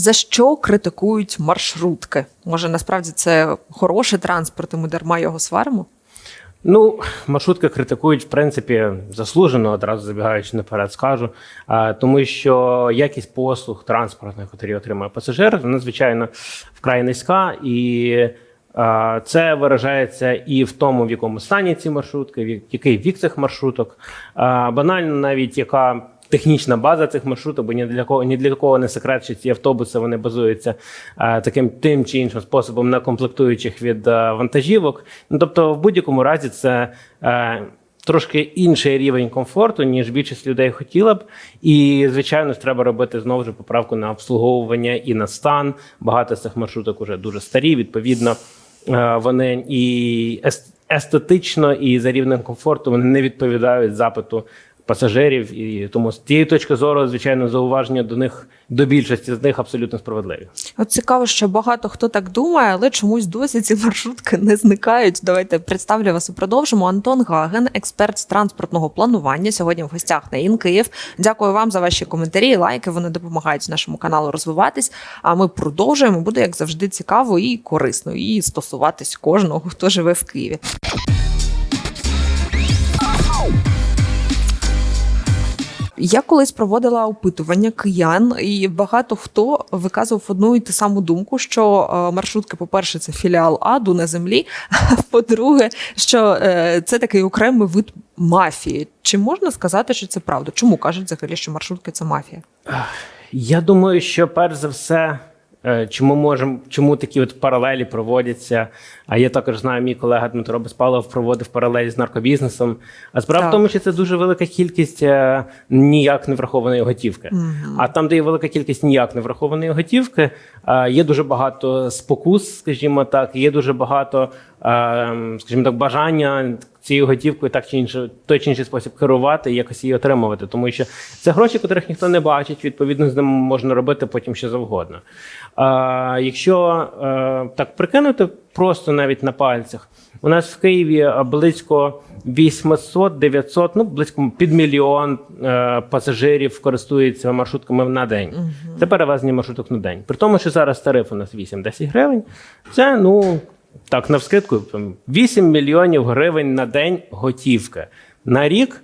За що критикують маршрутки? Може, насправді це хороший транспорт, і ми дарма його сваримо? Ну, маршрутки критикують, в принципі, заслужено, одразу забігаючи наперед, скажу. Тому що якість послуг транспортних, які отримує пасажир, вона, звичайно, вкрай низька. І це виражається і в тому, в якому стані ці маршрутки, в який вік цих маршруток. Банально, навіть яка. Технічна база цих маршруток, бо ні для кого ні для кого не секрет, що ці автобуси вони базуються е, таким тим чи іншим способом на комплектуючих від е, вантажівок. Ну тобто, в будь-якому разі, це е, трошки інший рівень комфорту, ніж більшість людей хотіла б. І звичайно ж, треба робити знову ж поправку на обслуговування і на стан. Багато з цих маршруток вже дуже старі. Відповідно, вони і естетично, і за рівнем комфорту вони не відповідають запиту пасажирів, і тому з тієї точки зору, звичайно, зауваження до них до більшості з них абсолютно справедливі. От цікаво, що багато хто так думає, але чомусь досі ці маршрутки не зникають. Давайте представлю вас і продовжимо. Антон Гаген, експерт з транспортного планування. Сьогодні в гостях на Ін Київ. Дякую вам за ваші коментарі, лайки. Вони допомагають нашому каналу розвиватись. А ми продовжуємо. Буде як завжди цікаво і корисно, і стосуватись кожного, хто живе в Києві. Я колись проводила опитування киян, і багато хто виказував одну і ту саму думку, що е, маршрутки, по-перше, це філіал аду на землі. А по-друге, що е, це такий окремий вид мафії. Чи можна сказати, що це правда? Чому кажуть взагалі, що маршрутки це мафія? Я думаю, що перш за все, е, чому можемо, чому такі от паралелі проводяться. А я також знаю, мій колега Дмитро Безпалов проводив паралелі з наркобізнесом. А справа в тому, що це дуже велика кількість е, ніяк не врахованої готівки. А там, де є велика кількість ніяк не врахованої готівки, е, є дуже багато спокус, скажімо так, є дуже багато, е, скажімо так, бажання. Цією готівкою так чи інше, той чи інший спосіб керувати і якось її отримувати, тому що це гроші, котрих ніхто не бачить. Відповідно, з ними можна робити потім що завгодно. А, якщо е, так прикинути, просто навіть на пальцях, у нас в Києві е, близько 800-900, ну близько під мільйон е, пасажирів користуються маршрутками на день. Це перевезення маршруток на день. При тому, що зараз тариф у нас 8-10 гривень. Це ну. Так, навскидку, там, 8 мільйонів гривень на день готівка. На рік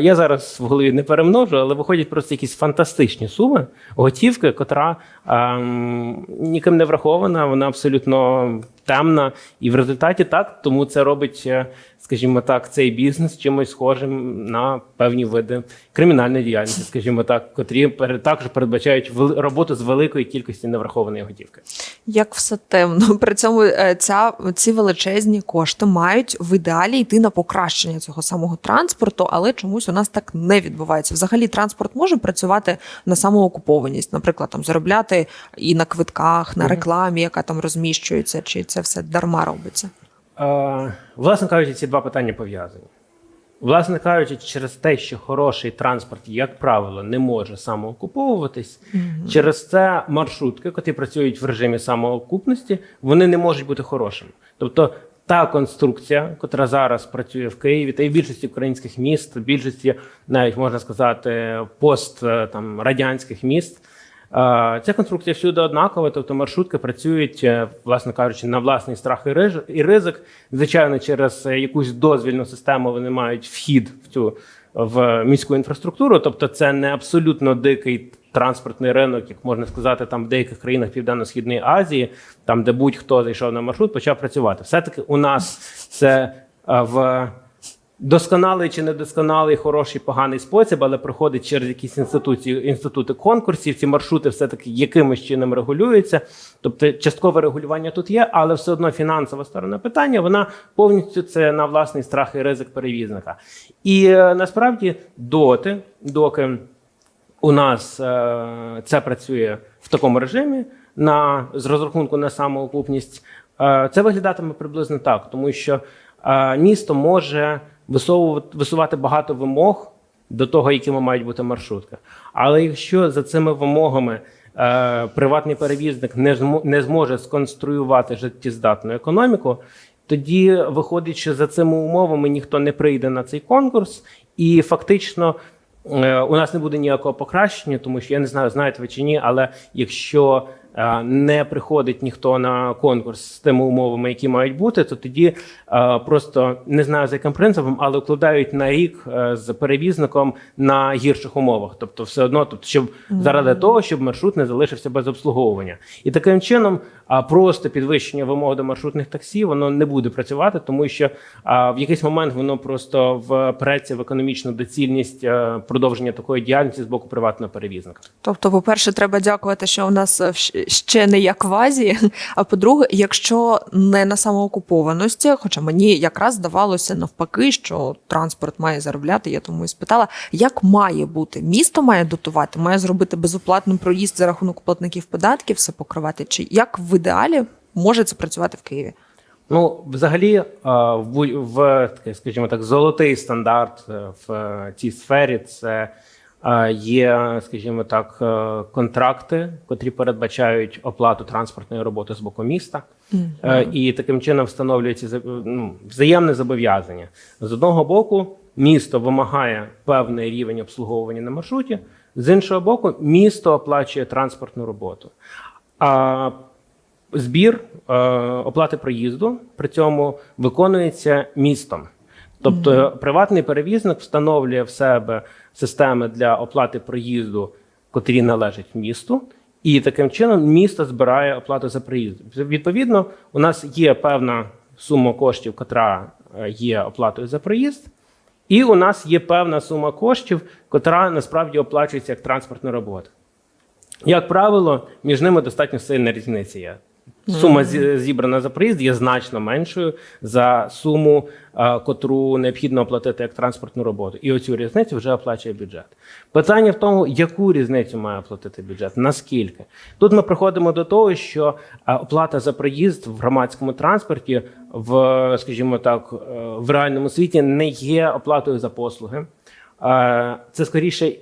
я зараз в голові не перемножу, але виходять просто якісь фантастичні суми готівки, котра ем, ніким не врахована, вона абсолютно темна. І в результаті так, тому це робить, е, скажімо так, цей бізнес чимось схожим на певні види кримінальної діяльності, скажімо так, котрі також передбачають роботу з великої кількості неврахованої готівки. Як все темно. При цьому е, ця, ці величезні кошти мають в ідеалі йти на покращення цього самого транспорту, але чомусь у нас так не відбувається. Взагалі, транспорт може працювати на самоокупованість, наприклад, там заробляти і на квитках, на рекламі, яка там розміщується, чи це все дарма робиться. Власне кажучи, ці два питання пов'язані. Власне кажучи, через те, що хороший транспорт, як правило, не може самоокуповуватись, через це маршрутки, які працюють в режимі самоокупності, вони не можуть бути хорошими. Тобто та конструкція, яка зараз працює в Києві, та й в більшості українських міст, в більшості, навіть можна сказати, пост е, там радянських міст. Е, Ця конструкція всюди однакова, тобто маршрутки працюють, е, власне кажучи, на власний страх і ризик. Звичайно, через е, якусь дозвільну систему вони мають вхід в цю в міську інфраструктуру. Тобто, це не абсолютно дикий транспортний ринок, як можна сказати, там в деяких країнах Південно-Східної Азії, там де будь-хто зайшов на маршрут, почав працювати. Все-таки у нас це в досконалий чи недосконалий, хороший, поганий спосіб, але проходить через якісь інституції, інститути конкурсів. Ці маршрути все-таки якимось чином регулюються. Тобто, часткове регулювання тут є, але все одно фінансова сторона питання вона повністю це на власний страх і ризик перевізника. І е, насправді доти, доки у нас е, це працює в такому режимі на з розрахунку на самоокупність. Е, це виглядатиме приблизно так, тому що місто може висовувати висувати багато вимог до того, якими мають бути маршрутки. Але якщо за цими вимогами е, приватний перевізник не змо- не зможе сконструювати життєздатну економіку, тоді виходить, що за цими умовами ніхто не прийде на цей конкурс, і фактично Е, У нас не буде ніякого покращення, тому що я не знаю, знаєте ви чи ні, але якщо не приходить ніхто на конкурс з тими умовами, які мають бути, то тоді е, просто не знаю за яким принципом, але вкладають на рік е, з перевізником на гірших умовах. Тобто, все одно, тобто, щоб заради того, щоб маршрут не залишився без обслуговування. І таким чином, а просто підвищення вимог до маршрутних таксі воно не буде працювати, тому що а, в якийсь момент воно просто впреться в економічну доцільність е, продовження такої діяльності з боку приватного перевізника. Тобто, по-перше, треба дякувати, що у нас е, ще не як в Азії. А по-друге, якщо не на самоокупованості, хоча мені якраз здавалося навпаки, що транспорт має заробляти, я тому і спитала, як має бути? Місто має дотувати, має зробити безоплатний проїзд за рахунок платників податків, все покривати. Чи як в ідеалі може це працювати в Києві? Ну, взагалі, е, в, в скажімо так, золотий стандарт е, в е, цій сфері це є, скажімо так, контракти, котрі передбачають оплату транспортної роботи з боку міста. Е, І таким чином встановлюється ну, взаємне зобов'язання. З одного боку, місто вимагає певний рівень обслуговування на маршруті, з іншого боку, місто оплачує транспортну роботу. А збір е, оплати проїзду при цьому виконується містом. Тобто приватний перевізник встановлює в себе системи для оплати проїзду, котрі належать місту, і таким чином місто збирає оплату за проїзд. Відповідно, у нас є певна сума коштів, котра е, є оплатою за проїзд, і у нас є певна сума коштів, котра насправді оплачується як транспортна робота. Як правило, між ними достатньо сильна різниця є. Сума зібрана за проїзд є значно меншою за суму, е, котру необхідно оплатити як транспортну роботу. І оцю різницю вже оплачує бюджет. Питання в тому, яку різницю має оплатити бюджет, наскільки. Тут ми приходимо до того, що е, оплата за проїзд в громадському транспорті, в, скажімо так, е, в реальному світі не є оплатою за послуги. Це скоріше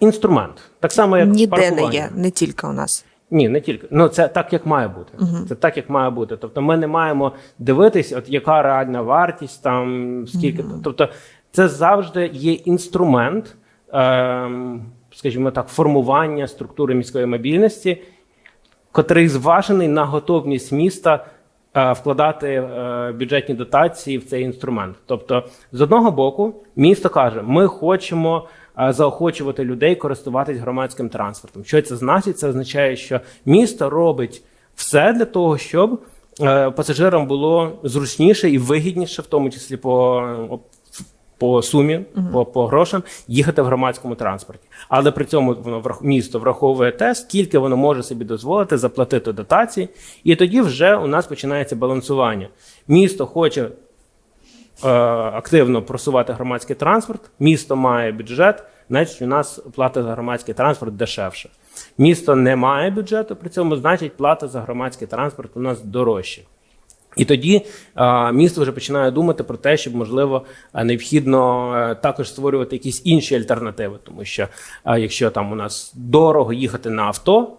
інструмент. Так само, як Ніде не є, не тільки у нас. Ні, не тільки. Ну це так, як має бути. Це так, як має бути. Тобто, ми не маємо дивитись, от яка реальна вартість, там скільки. Тобто, це завжди є інструмент, ем, скажімо так, формування структури міської мобільності, котрий зважений на готовність міста е, вкладати е, бюджетні дотації в цей інструмент. Тобто, з одного боку, місто каже: ми хочемо заохочувати людей користуватись громадським транспортом. Що це значить? Це означає, що місто робить все для того, щоб е, пасажирам було зручніше і вигідніше, в тому числі по по сумі, по, по грошам їхати в громадському транспорті. Але при цьому воно місто враховує те, скільки воно може собі дозволити заплатити дотації, і тоді вже у нас починається балансування. Місто хоче е, активно просувати громадський транспорт, місто має бюджет, значить у нас плата за громадський транспорт дешевше. Місто не має бюджету, при цьому значить плата за громадський транспорт у нас дорожче. І тоді е, місто вже починає думати про те, щоб можливо е, необхідно е, також створювати якісь інші альтернативи, тому що е, якщо там у нас дорого їхати на авто,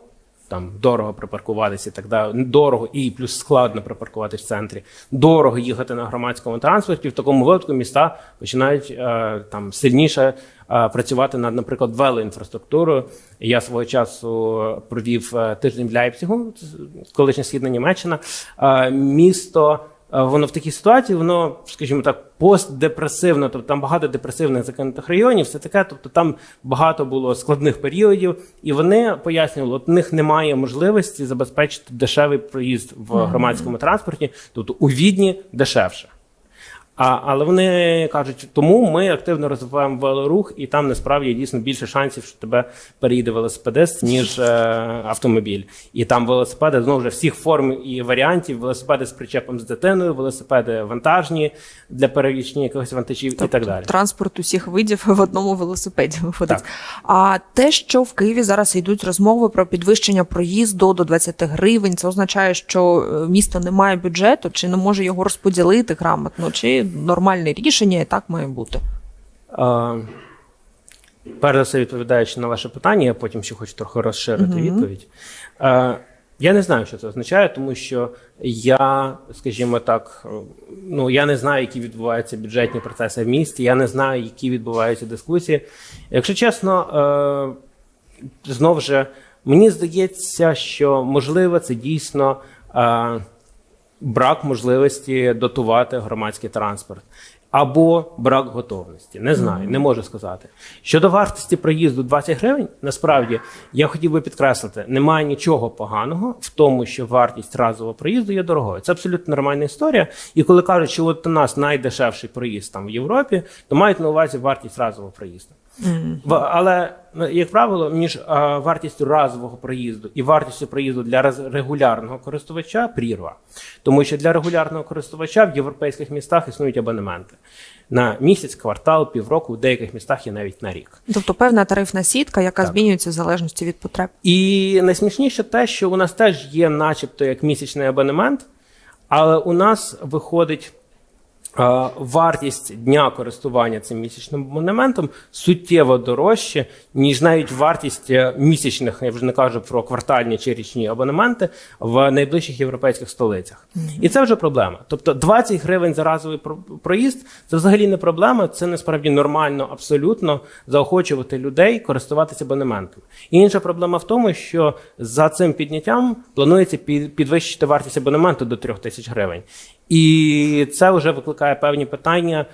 там дорого припаркуватися так далі, дорого і плюс складно припаркуватися в центрі, дорого їхати на громадському транспорті. В такому випадку міста починають е, там сильніше е, працювати над, наприклад, велоінфраструктурою. Я свого часу провів е, тиждень в Ляйпцігу, колишня східна Німеччина. Місто воно в такій ситуації, воно, скажімо так, постдепресивно, тобто там багато депресивних закинутих районів, все таке. Тобто там багато було складних періодів, і вони пояснювали, от у них немає можливості забезпечити дешевий проїзд в громадському транспорті, тобто у відні дешевше. А, але вони кажуть, тому ми активно розвиваємо велорух, і там насправді є дійсно більше шансів, що тебе переїде велосипедист, ніж е, автомобіль. І там велосипеди знову ж всіх форм і варіантів: велосипеди з причепом з дитиною, велосипеди вантажні для перевіщення якихось вантажів і так далі. Транспорт усіх видів в одному велосипеді виходить. Так. А те, що в Києві зараз йдуть розмови про підвищення проїзду до 20 гривень, це означає, що е, місто не має бюджету, чи не може його розподілити грамотно, чи нормальне рішення і так має бути. Е, Перш за все, відповідаючи на ваше питання, я потім ще хочу трохи розширити відповідь. Е, Я не знаю, що це означає, тому що я, скажімо так, ну я не знаю, які відбуваються бюджетні процеси в місті, я не знаю, які відбуваються дискусії. Якщо чесно, е, знов же мені здається, що можливо це дійсно брак можливості дотувати громадський транспорт. Або брак готовності, не знаю, не можу сказати. Щодо вартості проїзду 20 гривень, насправді я хотів би підкреслити, немає нічого поганого в тому, що вартість разового проїзду є дорогою. Це абсолютно нормальна історія. І коли кажуть, що от у нас найдешевший проїзд там в Європі, то мають на увазі вартість разового проїзду. В- Але ну, як правило, між а, вартістю разового проїзду і вартістю проїзду для регулярного користувача прірва. Тому що для регулярного користувача в європейських містах існують абонементи на місяць, квартал, півроку, в деяких містах і навіть на рік. Тобто певна тарифна сітка, яка Так. змінюється в залежності від потреб. І найсмішніше те, що у нас теж є, начебто, як місячний абонемент, але у нас виходить. Е, Вартість дня користування цим місячним абонементом суттєво дорожче, ніж навіть вартість е, місячних, я вже не кажу про квартальні чи річні абонементи в найближчих європейських столицях. І це вже проблема. Тобто 20 гривень за разовий про- проїзд це взагалі не проблема. Це насправді нормально абсолютно заохочувати людей користуватися абонементом. Інша проблема в тому, що за цим підняттям планується підвищити вартість абонементу до 3 тисяч гривень. І це вже викликає певні питання.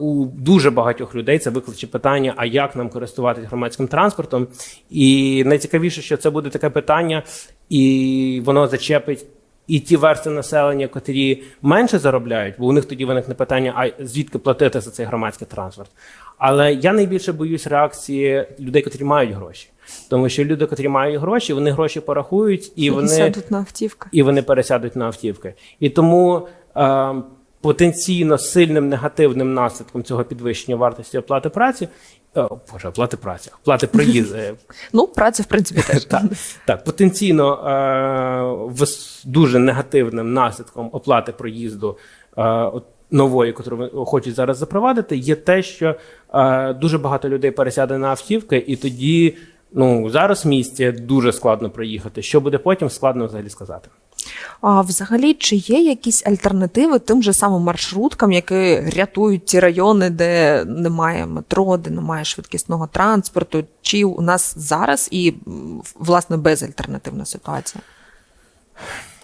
У дуже багатьох людей це викличе питання, а як нам користуватись громадським транспортом? І найцікавіше, що це буде таке питання, і воно зачепить і ті верстви населення, котрі менше заробляють, бо у них тоді виникне питання, а звідки платити за цей громадський транспорт. Але я найбільше боюсь реакції людей, котрі мають гроші. Тому що люди, котрі мають гроші, вони гроші порахують і вони сядуть на автівки. і вони пересядуть на автівки. І тому е, потенційно сильним негативним наслідком цього підвищення вартості оплати праці, е, боже, оплати праці, оплати проїзду. Ну, праця, в принципі, теж. так, так, потенційно е, дуже негативним наслідком оплати проїзду е, нової, яку хочуть зараз запровадити, є те, що е, дуже багато людей пересяде на автівки, і тоді ну, зараз місті дуже складно проїхати. Що буде потім, складно взагалі сказати. А взагалі, чи є якісь альтернативи тим же самим маршруткам, які рятують ті райони, де немає метро, де немає швидкісного транспорту? Чи у нас зараз і власне безальтернативна ситуація?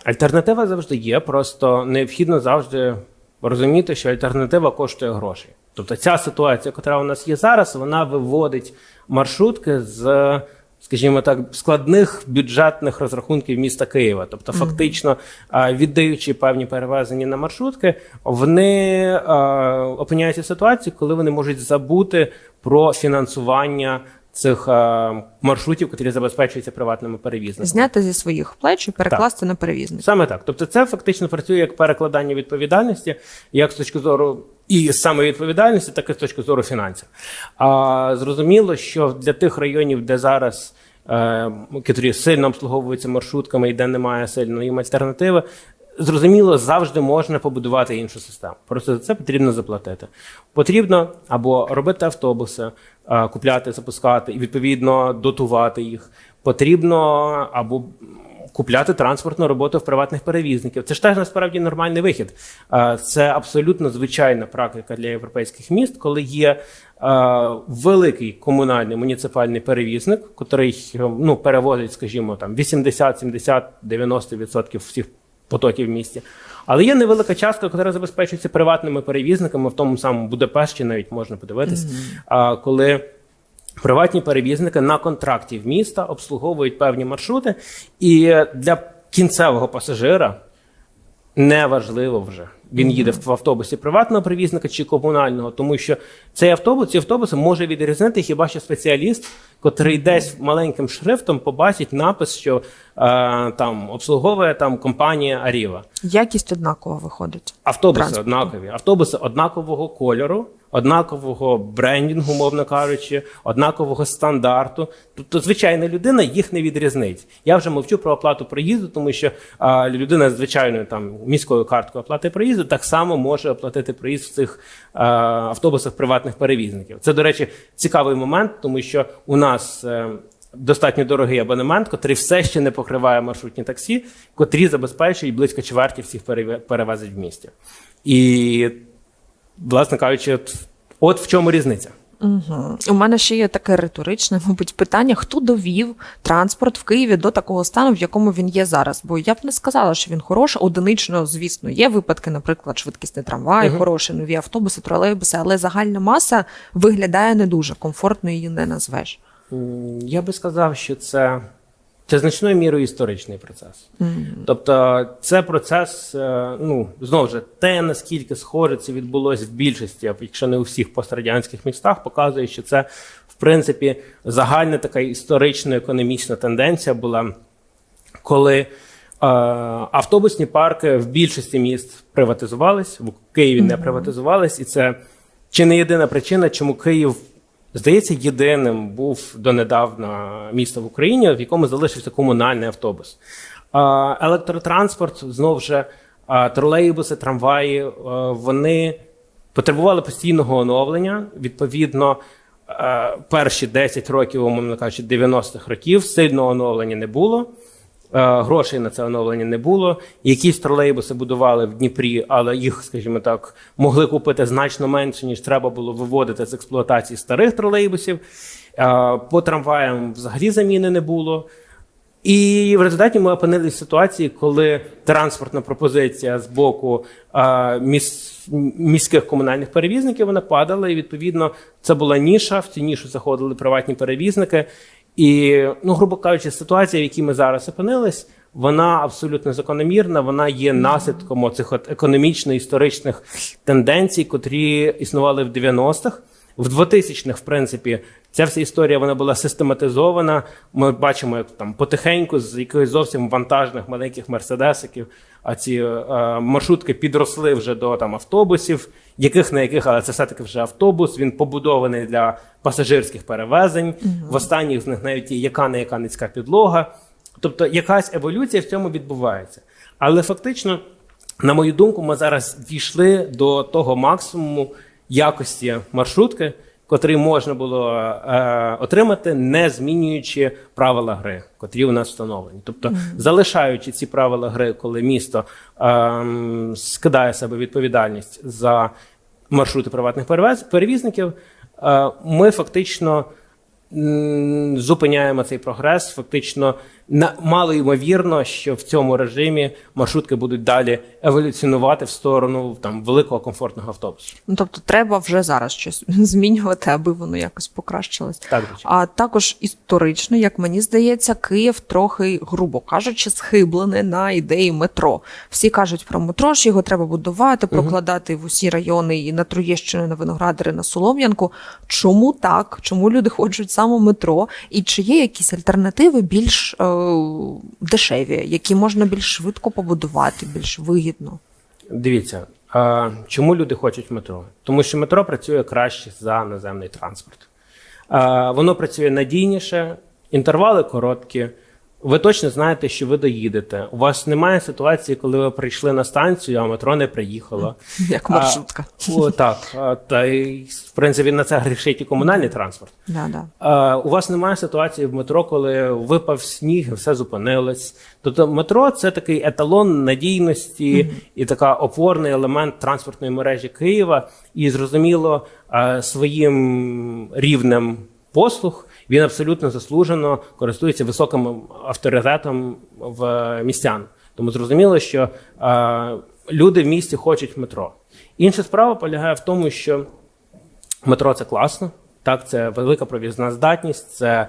Альтернатива завжди є, просто необхідно завжди розуміти, що альтернатива коштує грошей. Тобто ця ситуація, яка у нас є зараз, вона виводить маршрутки з, скажімо так, складних бюджетних розрахунків міста Києва. Тобто, фактично, віддаючи певні перевезення на маршрутки, вони опиняються в ситуації, коли вони можуть забути про фінансування. Цих е, маршрутів, які забезпечуються приватними перевізниками. Зняти зі своїх плеч і перекласти на перевізник. Саме так. Тобто, це фактично працює як перекладання відповідальності, як з точки зору і самовідповідальності, так і з точки зору фінансів. А зрозуміло, що для тих районів, де зараз е, які сильно обслуговуються маршрутками і де немає сильної альтернативи. Зрозуміло, завжди можна побудувати іншу систему. Просто за це потрібно заплатити. Потрібно або робити автобуси, е, купляти, запускати і відповідно дотувати їх. Потрібно або купляти транспортну роботу в приватних перевізників. Це ж теж насправді нормальний вихід. Е, Це абсолютно звичайна практика для європейських міст, коли є е, великий комунальний муніципальний перевізник, який ну, перевозить, скажімо, там 80, 70, 90% всіх потоків в місті. Але є невелика частка, яка забезпечується приватними перевізниками, в тому самому Будапешті навіть можна подивитись, а, коли приватні перевізники на контракті в міста обслуговують певні маршрути, і для кінцевого пасажира неважливо вже. Він їде в автобусі приватного привізника чи комунального, тому що цей автобус, ці автобуси може відрізнити хіба що спеціаліст, котрий десь маленьким шрифтом побачить напис, що е, там обслуговує там компанія Аріва. Якість однакова виходить. Автобуси Транспорту. однакові, автобуси однакового кольору, однакового брендінгу, мовно кажучи, однакового стандарту. Тобто, звичайна людина їх не відрізнить. Я вже мовчу про оплату проїзду, тому що а, людина з звичайною там міською карткою оплати проїзду так само може оплатити проїзд в цих а, автобусах приватних перевізників. Це, до речі, цікавий момент, тому що у нас. е, достатньо дорогий абонемент, котрий все ще не покриває маршрутні таксі, котрі забезпечують близько чверті всіх переве- перевезень в місті. І, власне кажучи, от, от в чому різниця. Угу. У мене ще є таке риторичне, мабуть, питання: хто довів транспорт в Києві до такого стану, в якому він є зараз? Бо я б не сказала, що він хороший. Одинично, звісно, є випадки, наприклад, швидкісний трамвай, Мгм. хороші нові автобуси, тролейбуси, але загальна маса виглядає не дуже комфортно її не назвеш. Я би сказав, що це, це значною мірою історичний процес. Тобто, це процес, е, ну знову ж те, наскільки схоже це відбулося в більшості, якщо не у всіх пострадянських містах, показує, що це в принципі загальна така історична економічна тенденція була, коли е, автобусні парки в більшості міст приватизувались, в Києві не приватизувались, і це чи не єдина причина, чому Київ, здається, єдиним був донедавна місто в Україні, в якому залишився комунальний автобус. Електротранспорт знову ж тролейбуси, трамваї, вони потребували постійного оновлення. Відповідно, перші 10 років, умовно кажучи, 90-х років сильного оновлення не було. Е, Грошей на це оновлення не було. Якісь тролейбуси будували в Дніпрі, але їх, скажімо так, могли купити значно менше, ніж треба було виводити з експлуатації старих тролейбусів. Е, По трамваям взагалі заміни не було. І в результаті ми опинилися в ситуації, коли транспортна пропозиція з боку е, міс, міських комунальних перевізників вона падала, і відповідно це була ніша. В цю нішу заходили приватні перевізники. І, ну, грубо кажучи, ситуація, в якій ми зараз опинились, вона абсолютно закономірна. Вона є наслідком цих от економічно-історичних тенденцій, котрі існували в 90-х. В 2000-х, в принципі, ця вся історія вона була систематизована. Ми бачимо, як там потихеньку з якихось зовсім вантажних маленьких мерседесиків, а ці е, маршрутки підросли вже до там автобусів, яких на яких, але це все-таки вже автобус. Він побудований для пасажирських перевезень. В останніх з них навіть є яка не яка низька підлога. Тобто якась еволюція в цьому відбувається. Але фактично, на мою думку, ми зараз дійшли до того максимуму якості маршрутки, котрий можна було е, отримати, не змінюючи правила гри, котрі у нас встановлені. Тобто, залишаючи ці правила гри, коли місто е, скидає себе відповідальність за маршрути приватних перевізників, е, ми фактично м, зупиняємо цей прогрес. Фактично, мало ймовірно, що в цьому режимі маршрутки будуть далі еволюціонувати в сторону там великого комфортного автобусу. Ну тобто, треба вже зараз щось змінювати, аби воно якось покращилось. Так. А також історично, як мені здається, Київ трохи, грубо кажучи, схиблений на ідеї метро. Всі кажуть про метро, що його треба будувати, прокладати в усі райони і на Троєщину, на Виноградари, на Солом'янку. Чому так? Чому люди хочуть саме метро? І чи є якісь альтернативи більш е, дешеві, які можна більш швидко побудувати, більш вигідно? Дивіться, а, чому люди хочуть метро? Тому що метро працює краще за наземний транспорт. А, воно працює надійніше, інтервали короткі. Ви точно знаєте, що ви доїдете. У вас немає ситуації, коли ви прийшли на станцію, а метро не приїхало. Як маршрутка. А, о, так. А, Та й, в принципі, на це грішить і комунальний транспорт. Да, да. Е, У вас немає ситуації в метро, коли випав сніг, і все зупинилось. Тобто метро це такий еталон надійності і така опорний елемент транспортної мережі Києва. І зрозуміло, е, своїм рівнем послуг він абсолютно заслужено користується високим авторитетом в містян. Тому зрозуміло, що е, люди в місті хочуть метро. Інша справа полягає в тому, що Метро це класно. Так, це велика провізна здатність, це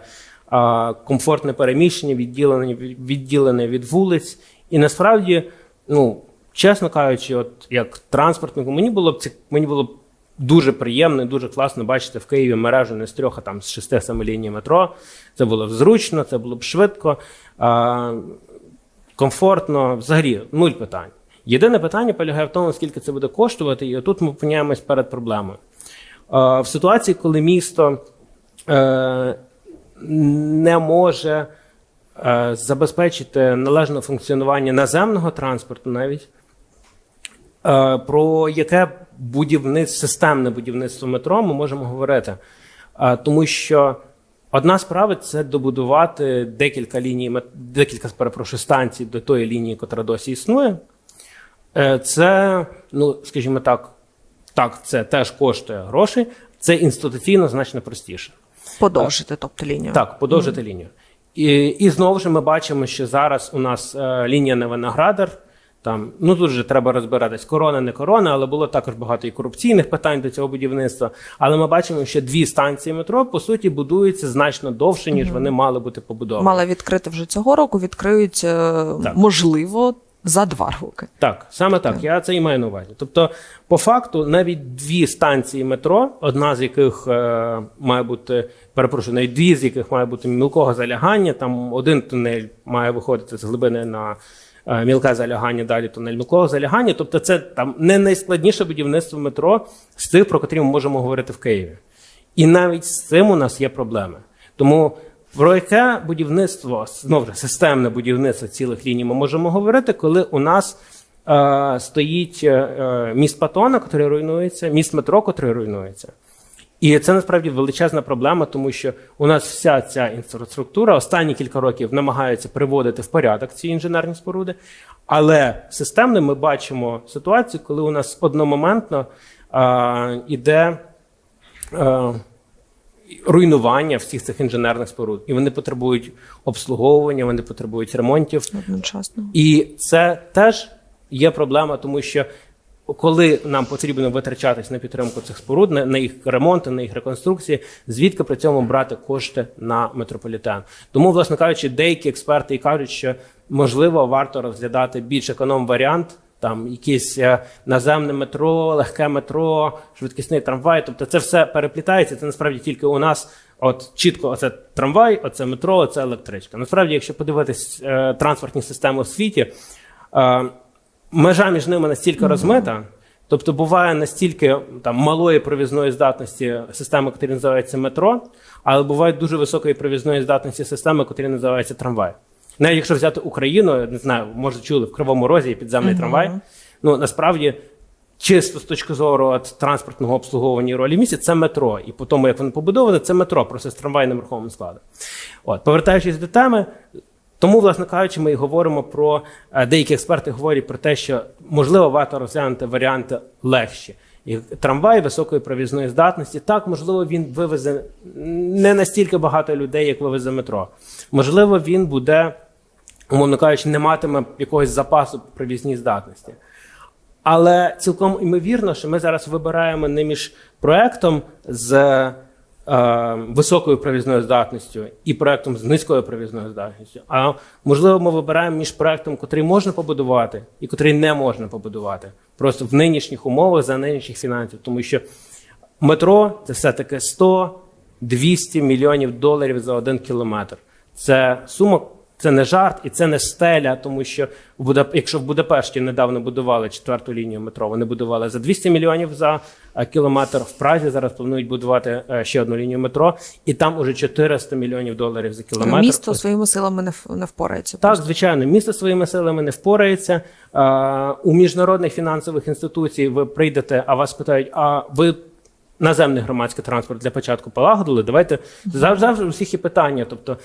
а, комфортне переміщення, відділене, відділене від вулиць. І насправді, ну, чесно кажучи, от як транспортнику, мені було б мені було б дуже приємно дуже класно бачити в Києві мережу не з трьох, а там з шести семи ліній метро. Це було б зручно, це було б швидко, а, комфортно, взагалі, нуль питань. Єдине питання полягає в тому, скільки це буде коштувати, і отут ми опиняємось перед проблемою. Е, в ситуації, коли місто е, не може е, забезпечити належне функціонування наземного транспорту, навіть е, про яке будівництво, системне будівництво метро ми можемо говорити. Тому що Одна справа це добудувати декілька ліній, декілька перепрошую, станцій до тої лінії, яка досі існує. Е, Це, ну, скажімо так, так, це теж коштує грошей. Це інституційно значно простіше. Подовжити, тобто лінію. Так, подовжити лінію. І, і знову ж ми бачимо, що зараз у нас е, лінія не виноградар. Там, ну тут же треба розбиратись, корона, не корона, але було також багато і корупційних питань до цього будівництва. Але ми бачимо, що дві станції метро по суті будуються значно довше, ніж вони мали бути побудовані. Мали відкрити вже цього року, відкриють, е, можливо, за два роки. Так, саме так. Я це і маю на увазі. Тобто, по факту, навіть дві станції метро, одна з яких е, має бути, перепрошую, навіть дві з яких має бути мілкого залягання. Там один тунель має виходити з глибини на мілке залягання, далі тунель мілкого залягання. Тобто, це там не найскладніше будівництво метро з тих, про котрі ми можемо говорити в Києві. І навіть з цим у нас є проблеми. Тому про яке будівництво, знову ж системне будівництво цілих ліній ми можемо говорити, коли у нас е, стоїть е, е, міст Патона, який руйнується, міст метро, який руйнується. І це насправді величезна проблема, тому що у нас вся ця інфраструктура останні кілька років намагаються приводити в порядок ці інженерні споруди. Але системно ми бачимо ситуацію, коли у нас одномоментно е, іде. Е, руйнування всіх цих інженерних споруд, і вони потребують обслуговування, вони потребують ремонтів. Одночасно. І це теж є проблема, тому що коли нам потрібно витрачатись на підтримку цих споруд, на, їх ремонт, на їх реконструкції, звідки при цьому брати кошти на метрополітен? Тому, власне кажучи, деякі експерти і кажуть, що можливо варто розглядати більш економ варіант. Там якесь е, наземне метро, легке метро, швидкісний трамвай. Тобто це все переплітається. Це насправді тільки у нас от чітко оце трамвай, оце метро, оце електричка. Насправді, якщо подивитись е, транспортні системи в світі, е, межа між ними настільки розмита. Тобто буває настільки там малої провізної здатності системи, яка називається метро, але бувають дуже високої провізної здатності системи, яка називається трамвай. Навіть якщо взяти Україну, не знаю, може чули в Кривому Розі є підземний трамвай. Ну насправді, чисто з точки зору от, транспортного обслуговування і ролі місця, це метро. І по тому, як воно побудоване, це метро, просто з трамвайним рухомим складом. От, повертаючись до теми, тому, власне кажучи, ми і говоримо про е, деякі експерти говорять про те, що можливо варто розглянути варіанти легші. І трамвай високої провізної здатності. Так, можливо, він вивезе не настільки багато людей, як вивезе метро. Можливо, він буде, умовно кажучи, не матиме якогось запасу провізній здатності. Але цілком імовірно, що ми зараз вибираємо не між проектом з високою провізною здатністю і проектом з низькою провізною здатністю. А можливо, ми вибираємо між проектом, котрий можна побудувати, і котрий не можна побудувати. Просто в нинішніх умовах за нинішніх фінансів. Тому що метро це все-таки 100-200 мільйонів доларів за один кілометр. Це сума, це не жарт і це не стеля, тому що в Будап... якщо в Будапешті недавно будували четверту лінію метро, вони будували за 200 мільйонів за е, кілометр. В Празі зараз планують будувати е, ще одну лінію метро, і там уже 400 мільйонів доларів за кілометр. Місто своїми силами не, не впорається. Так, просто. звичайно, місто своїми силами не впорається. Е, У міжнародних фінансових інституцій ви прийдете, а вас питають: а ви наземний громадський транспорт для початку полагодили? Давайте завжди, у всіх є питання. Тобто,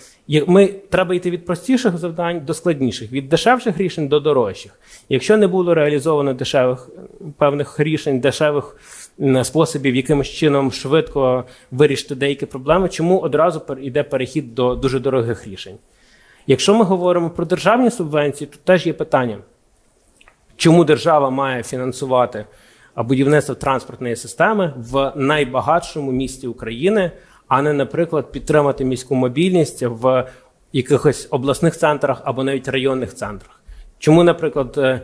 ми треба йти від простіших завдань до складніших, від дешевших рішень до дорожчих. Якщо не було реалізовано дешевих певних рішень, дешевих способів, якимось чином швидко вирішити деякі проблеми, чому одразу йде перехід до дуже дорогих рішень? Якщо ми говоримо про державні субвенції, то теж є питання, чому держава має фінансувати а, будівництво транспортної системи в найбагатшому місті України, а не, наприклад, підтримати міську мобільність в якихось обласних центрах або навіть районних центрах. Чому, наприклад, е,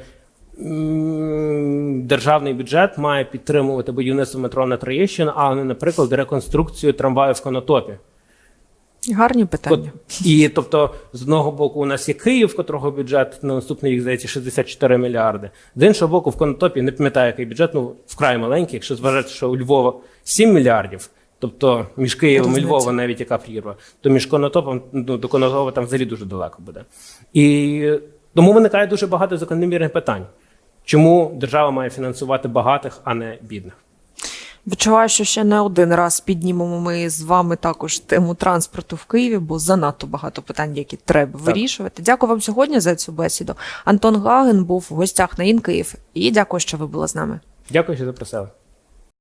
державний бюджет має підтримувати будівництво метро на Троєщину, а не, наприклад, реконструкцію трамваю в Конотопі? Гарні питання. От, і тобто, з одного боку, у нас є Київ, в котрого бюджет на наступний рік здається 64 мільярди. З іншого боку, в Конотопі не пам'ятаю, який бюджет, ну вкрай маленький, якщо зважати, що у Львова 7 мільярдів. Тобто між Києвом і. Львовом навіть яка прірва, то між Конотопом ну, до Конотопа там взагалі дуже далеко буде. І тому виникає дуже багато закономірних питань. Чому держава має фінансувати багатих, а не бідних? Відчуваю, що ще не один раз піднімемо ми з вами також тему транспорту в Києві, бо занадто багато питань, які треба вирішувати. Дякую вам сьогодні за цю бесіду. Антон Гаген був в гостях на Ін Київ. І дякую, що ви були з нами. Дякую, що запросили.